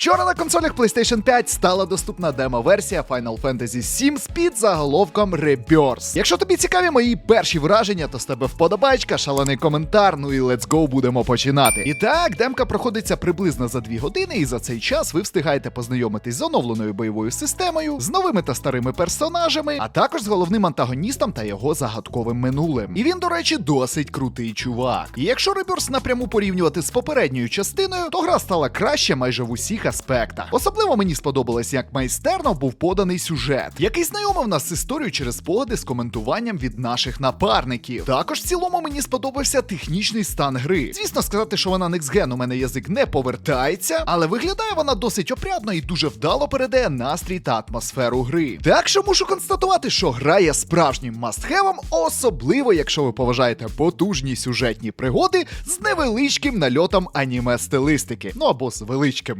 Вчора на консолях PlayStation 5 стала доступна демо-версія Final Fantasy VII з під заголовком Rebirth. Якщо тобі цікаві мої перші враження, то з тебе вподобайка, шалений коментар, ну і let's go будемо починати. І так, демка проходиться приблизно за 2 години, і за цей час ви встигаєте познайомитись з оновленою бойовою системою, з новими та старими персонажами, а також з головним антагоністом та його загадковим минулим. І він, до речі, досить крутий чувак. І якщо Rebirth напряму порівнювати з попередньою частиною, то гра стала краще майже в усіх аспектах. Особливо мені сподобалось, як майстерно був поданий сюжет, який знайомив нас з історією через спогади з коментуванням від наших напарників. Також в цілому мені сподобався технічний стан гри. Звісно, сказати, що вона Next у мене язик не повертається, але виглядає вона досить опрятно і дуже вдало передає настрій та атмосферу гри. Так що мушу констатувати, що гра є справжнім мастхевом, особливо якщо ви поважаєте потужні сюжетні пригоди з невеличким нальотом аніме стилистики, ну або з величким.